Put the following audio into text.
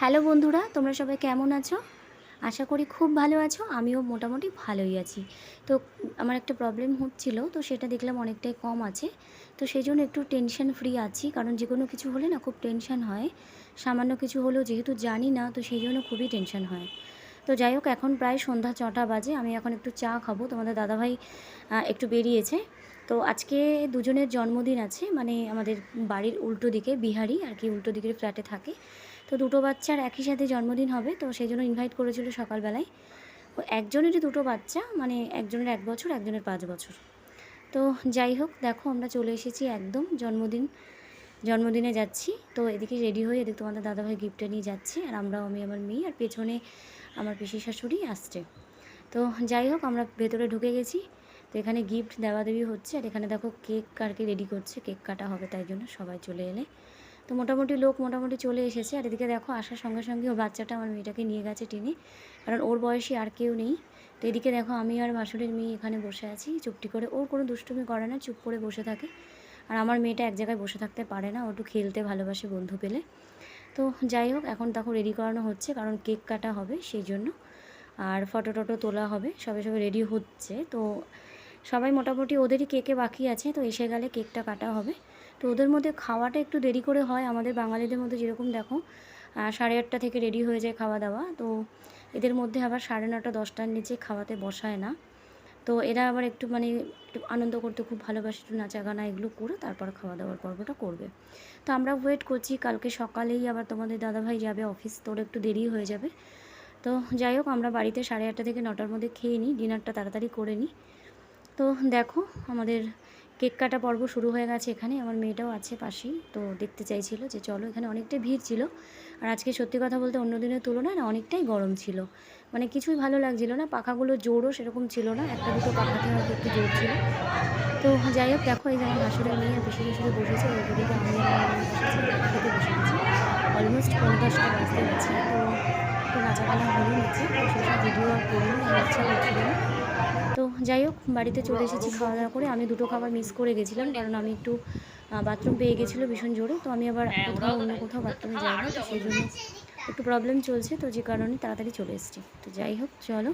Hello বন্ধুরা, তোমরা সবাই কেমন আছো? আশা করি খুব ভালো আছো, আমিও মোটামুটি ভালোই আছি। তো আমার একটা প্রবলেম হচ্ছিল, তো সেটা দেখলাম অনেকটাই কম আছে। তো সেই জন্য একটু টেনশন ফ্রি আছি, কারণ যে কোনো কিছু হলে না খুব টেনশন হয়। সামান্য কিছু হলেও যেহেতু জানি না, তো সেই জন্য খুবই টেনশন হয়। তো যাই হোক, এখন প্রায় সন্ধ্যা ছটা বাজে, আমি এখন একটু চা খাব, তোমাদের দাদাভাই একটু বেরিয়েছে। তো আজকে দুজনের জন্মদিন আছে মানে আমাদের বাড়ির উল্টো দিকে, বিহারি আর কি উল্টো দিকের ফ্ল্যাটে থাকে। তো দুটো বাচ্চার একই সাথে জন্মদিন হবে, তো সেই জন্য ইনভাইট করেছিল সকালবেলায়। একজনেরই দুটো বাচ্চা মানে একজনের এক বছর, একজনের পাঁচ বছর। তো যাই হোক, দেখো আমরা চলে এসেছি একদম জন্মদিন, জন্মদিনে যাচ্ছি। তো এদিকে রেডি হয়ে এদিকে তোমাদের দাদাভাই গিফটটা নিয়ে যাচ্ছে, আর আমরাও, আমি আমার মেয়ে, আর পেছনে আমার পিসি শাশুড়ি আসছে। তো যাই হোক, আমরা ভেতরে ঢুকে গেছি। তো এখানে গিফট দেওয়া দেওয়ি হচ্ছে আর এখানে দেখো কেক কারকে রেডি করছে কেক কাটা হবে তাই জন্য সবাই চলে এলে। তো মোটামুটি লোক মোটামুটি চলে এসেছে আর এদিকে দেখো আসার সঙ্গে সঙ্গে ওর বাচ্চাটা আমার মেয়েটাকে নিয়ে গেছে টেনে, কারণ ওর বয়সী আর কেউ নেই। তো এদিকে দেখো আমি আর ভাসুরের মেয়ে এখানে বসে আছি চুপটি করে। ওর কোনো দুষ্টুমি করে না, চুপ করে বসে থাকে। আর আমার মেয়েটা এক জায়গায় বসে থাকতে পারে না, ও একটু খেলতে ভালোবাসে বন্ধু পেলে। তো যাই হোক, এখন তখন রেডি করানো হচ্ছে, কারণ কেক কাটা হবে সেই জন্য। আর ফটো টটো তোলা হবে, সবে সবে রেডি হচ্ছে। তো সবাই মোটামুটি ওদেরই কেকে বাকি আছে, তো এসে গেলে কেকটা কাটা হবে। তো ওদের মধ্যে খাওয়াটা একটু দেরি করে হয়, আমাদের বাঙালিদের মধ্যে যেরকম দেখো সাড়ে আটটা থেকে রেডি হয়ে যায় খাওয়া দাওয়া, তো এদের মধ্যে আবার সাড়ে নটা, দশটার নিচে খাওয়াতে বসায় না। তো এরা আবার একটু মানে একটু আনন্দ করতে, খুব ভালোবাসে একটু নাচা গানা এগুলো করে তারপর খাওয়া দাওয়ার পর্বটা করবে। তো আমরা ওয়েট করছি, কালকে সকালেই আবার তোমাদের দাদাভাই যাবে অফিস তোর একটু দেরি হয়ে যাবে। তো যাই হোক, আমরা বাড়িতে সাড়ে আটটা থেকে নটার মধ্যে খেয়ে নিই ডিনারটা তাড়াতাড়ি করে নিই। তো দেখো, আমাদের কেক কাটা পর্ব শুরু হয়ে গেছে এখানে। আমার মেয়েটাও আছে পাশেই, তো দেখতে চাইছিল যে চলো এখানে অনেকটাই ভিড় ছিল। আর আজকে সত্যি কথা বলতে অন্য দিনের তুলনায় না অনেকটাই গরম ছিল। মানে কিছুই ভালো লাগছিল না, পাখাগুলো জোরও সেরকম ছিল না, একটা দুটো পাখাতে হয়তো একটু জোর ছিল। তো যাই হোক, দেখো এই যে আমার হাসুরে নিয়ে বেশি বেশি বসেছে, ওদিকে আমি বসে গেছি অলমোস্ট পঞ্চাশটা বাজতে গেছে, তো নাচাগানা হয়ে গেছে তো সেসব ভিডিও আর করিনি ইচ্ছা না। তো যাই হোক, বাড়িতে চলে এসেছি খাওয়া দাওয়া করে। আমি দুটো খাবার মিস করে গেছিলাম, কারণ আমি একটু বাথরুম পেয়ে গেছিল ভীষণ জোরে, তো আমি আবার কোথাও অন্য কোথাও বাথরুমে যাই না তো সেই জন্য একটু প্রবলেম চলছে, তো যে কারণে তাড়াতাড়ি চলে এসেছি। তো যাই হোক, চলো।